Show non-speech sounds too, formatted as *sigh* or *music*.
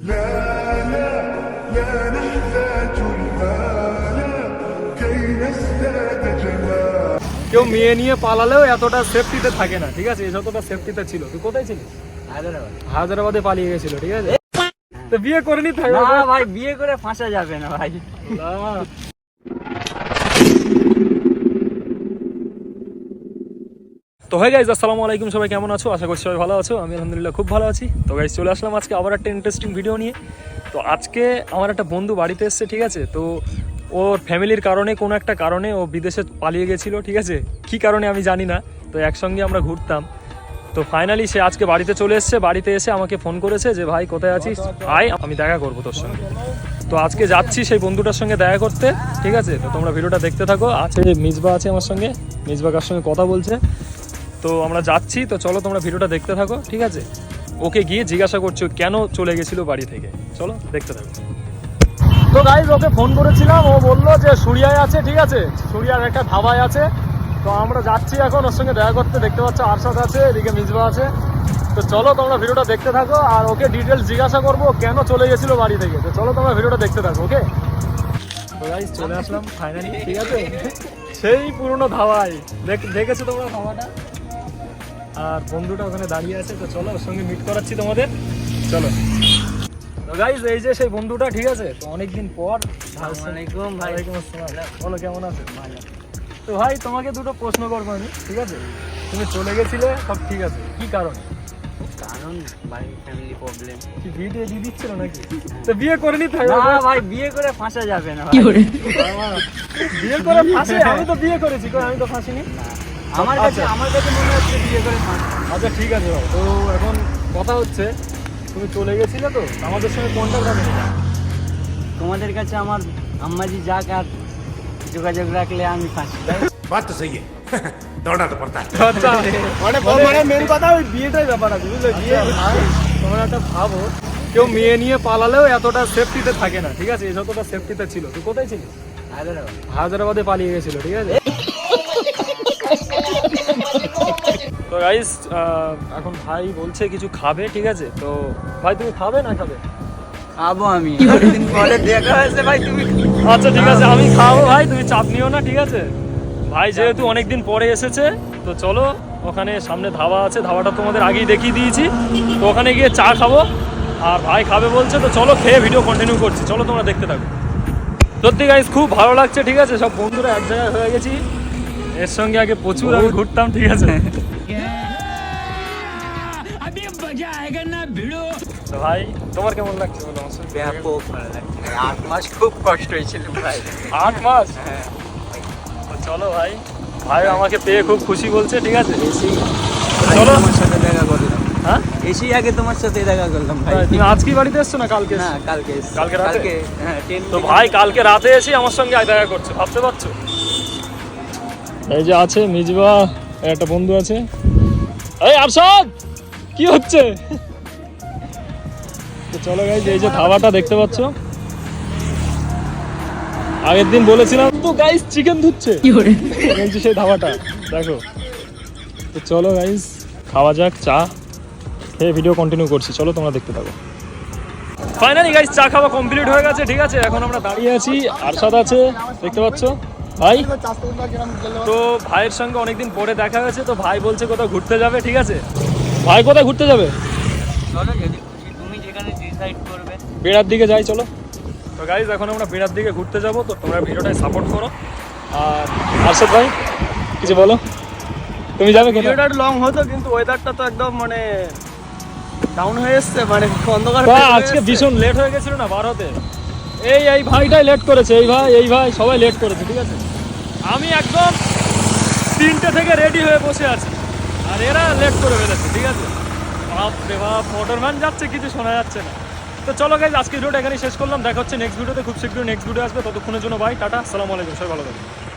لا لا لا نحتاج المال كي نزداد جمال কেউ মেয়ে নিয়ে পালালেও এতটা সেফটিতে থাকে না ঠিক আছে এই যতটা সেফটিতে ছিল তুই কোথায় ছিলিস হায়দ্রাবাদে পালিয়ে গেছিল ঠিক আছে তো বিয়ে করে নি থাকবে না ভাই বিয়ে করে ফাঁসা যাবে না ভাই তো হয়ে গাইজ আসসালামু আলাইকুম, সবাই কেমন আছো? আশা করছি সবাই ভালো আছো। আমি আলহামদুলিল্লাহ খুব ভালো আছি। তো গাইজ চলে আসলাম আজকে আবার একটা ইন্টারেস্টিং ভিডিও নিয়ে। তো আজকে আমার একটা বন্ধু বাড়িতে এসছে, ঠিক আছে? তো ওর ফ্যামিলির কারণে, কোনো একটা কারণে ও বিদেশে পালিয়ে গেছিল, ঠিক আছে? কী কারণে আমি জানি না। তো একসঙ্গে আমরা ঘুরতাম। তো ফাইনালি সে আজকে বাড়িতে চলে এসছে, বাড়িতে এসে আমাকে ফোন করেছে যে, ভাই, কোথায় আছিস? আয় আমি দেখা করব তোর সঙ্গে। তো আজকে যাচ্ছি সেই বন্ধুটার সঙ্গে দেখা করতে, ঠিক আছে? তো তোমরা ভিডিওটা দেখতে থাকো। আছে মিজবা আছে আমার সঙ্গে। মিজবা কার সঙ্গে কথা বলছে। তো আমরা যাচ্ছি, তো চলো তোমরা ভিডিওটা দেখতে থাকো, ঠিক আছে? ওকে গিয়ে জিজ্ঞাসা করছ কেন চলে গেছিল বাড়ি থেকে। চলো দেখতে থাকো। তো গাইজ ওকে ফোন করেছিলাম, ও বলল যে সুরিয়ায় আছে, ঠিক আছে? সুরিয়ার একটা ধাবায় আছে। তো আমরা যাচ্ছি এখন, ওর সঙ্গে দেখা করতে, দেখতে পাচ্ছ আরশাদ আছে, এদিকে মিজবা আছে। তো চলো তোমরা ভিডিওটা দেখতে থাকো, আর ওকে ডিটেলস জিজ্ঞাসা করব কেন চলে গেছিল বাড়ি থেকে। তো চলো তোমরা ভিডিওটা দেখতে থাকো ওকে চলে আসলাম ফাইনালি ঠিক আছে? সেই পুরনো ধাবায়। দেখ, দেখেছ তোমরা ধাবাটা? আর বন্ধুটা ওখানে দাঁড়িয়ে আছে তো চলো ওর সঙ্গে মিট করাচ্ছি তোমাদের। চলো। তো গাইজ এই যে সেই বন্ধুটা ঠিক আছে? তো অনেকদিন পর আসসালামাইকুম ওয়ালাইকুম আসসালাম। বলো কেমন আছে? তো ভাই তোমাকে দুটো প্রশ্ন করব আমি ঠিক আছে? তুমি চলে গেছিলে সব ঠিক আছে। কি কারণে? কারণ বাড়ির ফ্যামিলি প্রবলেম কি বিয়ে টিয়ে দিয়ে দিচ্ছিল নাকি? তো বিয়ে করে নি থাকবে না ভাই বিয়ে করে ফাঁসা যাবে না। *laughs* বিয়ে করে ফাঁসে? আমি তো বিয়ে করেছি কই আমি তো ফাঁসিনি? আমার কাছে আচ্ছা। আমার কাছে মনে হচ্ছে বিয়ে করে আচ্ছা ঠিক আছে তো এখন কথা হচ্ছে তুমি চলে গেছিলে তো আমাদের সঙ্গে কোনটা রাখবে তোমাদের কাছে আমার আম্মাজি যাক আর যোগাযোগ রাখলে আমি ফাঁসি বাত তো সহি *laughs* দৌড়াতে পড়তা আচ্ছা মানে আচ্ছা। মানে মেন কথা ওই বিয়েটাই ব্যাপার আছে বুঝলে? আচ্ছা। বিয়ে তোমরা একটা ভাবো কেউ মেয়ে নিয়ে পালালেও এতটা সেফটিতে থাকে না ঠিক আছে? যতটা সেফটিতে ছিল তুই কোথায় ছিলি? হায়দ্রাবাদ। হায়দ্রাবাদে পালিয়ে গেছিল ঠিক আছে? তো গাইস এখন ভাই বলছে কিছু খাবে ঠিক আছে? তো ভাই তুমি খাবে না খাবে? খাব আমি। দিন পরে দেখা হয়েছে ভাই তুমি আচ্ছা ঠিক আছে আমি খাব ভাই তুমি চাপ নিও না ঠিক আছে? ভাই যেহেতু অনেকদিন পরে এসেছে তো চলো ওখানে সামনে ধাবা আছে ধাবাটা তোমাদের আগেই দেখিয়ে দিয়েছি। তো ওখানে গিয়ে চা খাব আর ভাই খাবে বলছে তো চলো খেয়ে ভিডিও কন্টিনিউ করছি চলো তোমরা দেখতে থাকো। সত্যি গাইজ খুব ভালো লাগছে ঠিক আছে? সব বন্ধুরা এক জায়গায় হয়ে গেছি। এর সঙ্গে আগে প্রচুর আমি ঘুরতাম ঠিক আছে? *laughs* তো ভাই তোমার কেমন লাগছে বলো আমার ব্যাপক। ভালো লাগছে আট মাস খুব কষ্ট হয়েছিল ভাই। আট মাস? তো চলো ভাই ভাই আমাকে পেয়ে খুব খুশি বলছে ঠিক আছে? চলো। তোমার সাথে দেখা করলাম। হ্যাঁ? এসেই আগে তোমার সাথে দেখা করলাম ভাই। তুমি আজকেই বাড়িতে এসছো না কালকে না কালকে কালকে রাতে? হ্যাঁ তো ভাই কালকে রাতে এসে আমার সঙ্গে দেখা করছে ভাবতে পারছ? এই যে আছে মিজবা একটা বন্ধু আছে। এই আরশাদ কি হচ্ছে? তো চলো গাইজ এই যে ধাবাটা দেখতে পাচ্ছ। আগের দিন বলেছিলাম তো গাইজ চিকেন ধুচ্ছে। সেই ধাবাটা দেখো। তো চলো গাইজ খাওয়া যাক চা। খেয়ে ভিডিও কন্টিনিউ করছি চলো তোমরা দেখতে থাকো। ফাইনালি গাইজ চা খাওয়া কমপ্লিট হয়ে গেছে ঠিক আছে? এখন আমরা দাঁড়িয়ে আছি আরশাদ আছে দেখতে পাচ্ছ? ভাই? তো ভাইয়ের সঙ্গে অনেকদিন পরে দেখা হয়েছে তো ভাই বলছে কোথাও ঘুরতে যাবে ঠিক আছে? ভাই কোথায় ঘুরতে যাবে? চলো যদি খুশি তুমি যেখানে ডিসাইড করবে। বেড়ার দিকে যাই চলো। তো গাইজ এখন আমরা বেড়ার দিকে ঘুরতে যাব তো তোমরা ভিডিওটাই সাপোর্ট করো। আর আরশাদ ভাই কিছু বলো? তুমি যাবে কোথায়? ভিডিওটা লং হতো কিন্তু ওয়েদারটা তো একদম মানে ডাউন হয়ে এসছে মানে অন্ধকার আজকে ভীষণ লেট হয়ে গেছিল না বার হতে এই এই ভাইটাই লেট করেছে এই ভাই এই ভাই সবাই লেট করেছে ঠিক আছে? আমি একদম তিনটে থেকে রেডি হয়ে বসে আছি। আর এরা লেট করে ফেলেছে ঠিক আছে? বাপ রে বাপ মোটরম্যান যাচ্ছে, কিছু শোনা যাচ্ছে না। তো চলো গাইজ আজকে ভিডিওটা এখানে শেষ করলাম। দেখা হচ্ছে নেক্সট ভিডিওতে খুব শীঘ্রই নেক্সট ভিডিও আসবে। ততক্ষণের জন্য ভাই টাটা, আসসালামু আলাইকুম, সবাই ভালো থাকবেন।